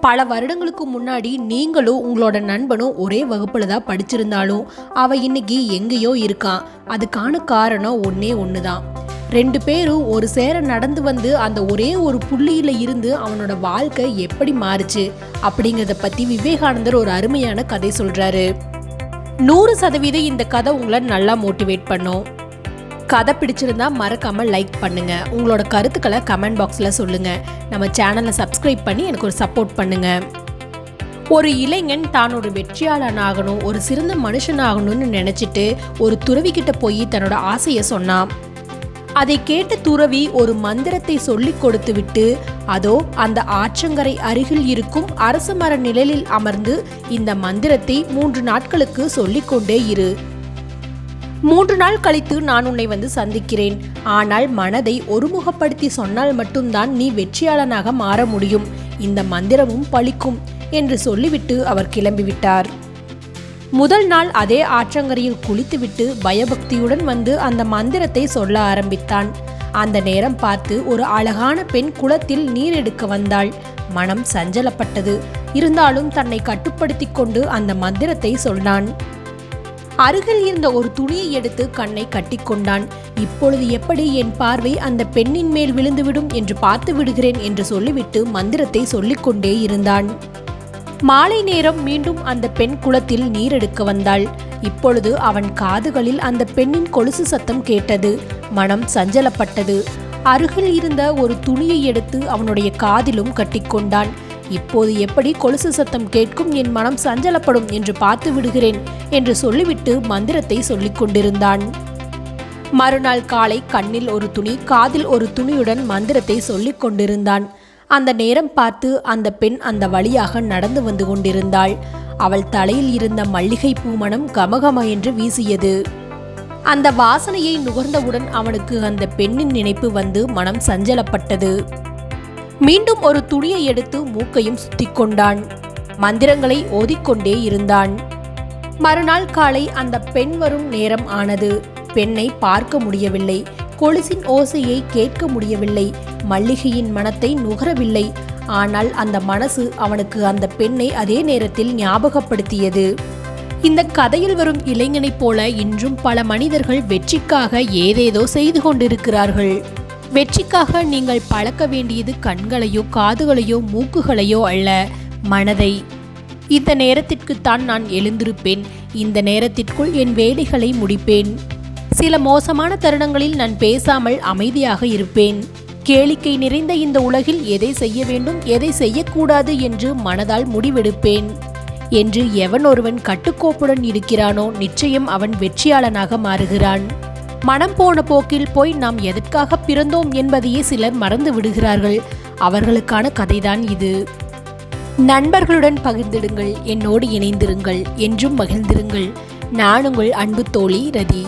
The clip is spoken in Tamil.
பல வருடங்களுக்கு முன்னாடி நீங்களும் உங்களோட நண்பனும் ஒரே வகுப்புல தான் படிச்சிருந்தாலும் அவ இன்னைக்கு எங்கேயோ இருக்கான் அதுக்கான காரணம் ஒன்னே ஒன்று தான் ரெண்டு பேரும் ஒரு சேர நடந்து வந்து அந்த ஒரே ஒரு புள்ளியில இருந்து அவனோட வாழ்க்கை எப்படி மாறுச்சு அப்படிங்கிறத பத்தி விவேகானந்தர் ஒரு அருமையான கதை சொல்றாரு. நூறு சதவீதம் இந்த கதை உங்களை நல்லா மோட்டிவேட் பண்ணும். கதை பிடிச்சிருந்தா மறக்காம லைக் பண்ணுங்க. உங்களோட கருத்துக்களை கமெண்ட் பாக்ஸில் சொல்லுங்க. நம்ம சேனலை சப்ஸ்கிரைப் பண்ணி எனக்கு ஒரு சப்போர்ட் பண்ணுங்க. ஒரு இளைஞன் தான் ஒரு வெற்றியாளன் ஆகணும் ஒரு சிறந்த மனுஷன் ஆகணும்னு நினைச்சிட்டு ஒரு துறவி கிட்ட போய் தன்னோட ஆசையை சொன்னான். அதை கேட்ட துறவி ஒரு மந்திரத்தை சொல்லிக் கொடுத்து விட்டு அதோ அந்த ஆற்றங்கரை அருகில் இருக்கும் அரச மர நிழலில் அமர்ந்து இந்த மந்திரத்தை மூன்று நாட்களுக்கு சொல்லிக்கொண்டே இரு. மூன்று நாள் கழித்து நான் உன்னை வந்து சந்திக்கிறேன். ஆனால் மனதை ஒருமுகப்படுத்தி சொன்னால் மட்டும்தான் நீ வெற்றியாளனாக மாற முடியும். இந்த மந்திரமும் பழிக்கும் என்று சொல்லிவிட்டு அவர் கிளம்பிவிட்டார். முதல் நாள் அதே ஆற்றங்கரையில் குளித்துவிட்டு பயபக்தியுடன் வந்து அந்த மந்திரத்தை சொல்ல ஆரம்பித்தான். அந்த நேரம் பார்த்து ஒரு அழகான பெண் குளத்தில் நீர் எடுக்க வந்தாள். மனம் சஞ்சலப்பட்டது. இருந்தாலும் தன்னை கட்டுப்படுத்திக் கொண்டு அந்த மந்திரத்தை சொன்னான். அருகில் இருந்த ஒரு துணியை எடுத்து கண்ணை கட்டிக்கொண்டான் இப்பொழுது எப்படி என் பார்வை அந்த பெண்ணின் மேல் விழுந்துவிடும் என்று பார்த்து விடுகிறேன் என்று சொல்லிவிட்டு மந்திரத்தை சொல்லிக்கொண்டே இருந்தான். மாலை நேரம் மீண்டும் அந்த பெண் குளத்தில் நீர் எடுக்க வந்தாள். இப்பொழுது அவன் காதுகளில் அந்த பெண்ணின் கொலுசு சத்தம் கேட்டது. மனம் சஞ்சலப்பட்டது. அருகில் இருந்த ஒரு துணியை எடுத்து அவனுடைய காதிலும் கட்டிக்கொண்டான் இப்போது எப்படி கொலுசு சத்தம் கேட்கும் என் மனம் சஞ்சலப்படும் என்று பார்த்து விடுகிறேன் என்று சொல்லிவிட்டு மந்திரத்தை சொல்லிக் கொண்டிருந்தான். மறுநாள் காலை கண்ணில் ஒரு துணி காதில் ஒரு துணியுடன் மந்திரத்தை சொல்லிக் கொண்டிருந்தான். அந்த நேரம் பார்த்து அந்த பெண் அந்த வழியாக நடந்து வந்து கொண்டிருந்தாள். அவள் தலையில் இருந்த மல்லிகை பூமணம் கமகம என்று வீசியது. அந்த வாசனையை நுகர்ந்தவுடன் அவனுக்கு அந்த பெண்ணின் நினைப்பு வந்து மனம் சஞ்சலப்பட்டது. மீண்டும் ஒரு துணியை எடுத்து மூக்கையும் சுத்திக் கொண்டான். மந்திரங்களை ஓதிக்கொண்டே இருந்தான். மறுநாள் காலை அந்த பெண் வரும் நேரம் ஆனது. பெண்ணை பார்க்க முடியவில்லை. கொலுசின் ஓசையை கேட்க முடியவில்லை. மல்லிகையின் மனத்தை நுகரவில்லை. ஆனால் அந்த மனசு அவனுக்கு அந்த பெண்ணை அதே நேரத்தில் ஞாபகப்படுத்தியது. இந்த கதையில் வரும் இளைஞனைப் போல இன்றும் பல மனிதர்கள் வெற்றிக்காக ஏதேதோ செய்து கொண்டிருக்கிறார்கள். வெற்றிக்காக நீங்கள் பழக்க வேண்டியது கண்களையோ காதுகளையோ மூக்குகளையோ அல்ல மனதை. இந்த நேரத்திற்குத்தான் நான் எழுந்திருப்பேன். இந்த நேரத்திற்குள் என் வேலைகளை முடிப்பேன். சில மோசமான தருணங்களில் நான் பேசாமல் அமைதியாக இருப்பேன். கேளிக்கை நிறைந்த இந்த உலகில் எதை செய்ய வேண்டும் எதை செய்யக்கூடாது என்று மனதால் முடிவெடுப்பேன். என்று எவன் ஒருவன் கட்டுக்கோப்புடன் இருக்கிறானோ நிச்சயம் அவன் வெற்றியாளனாக மாறுகிறான். மனம் போன போக்கில் போய் நாம் எதற்காக பிறந்தோம் என்பதையே சிலர் மறந்து விடுகிறார்கள். அவர்களுக்கான கதைதான் இது. நண்பர்களுடன் பகிர்ந்திடுங்கள் என்னோடு இணைந்திருங்கள் என்றும் மகிழ்ந்திருங்கள். நான் உங்கள் அன்பு தோழி ரதி.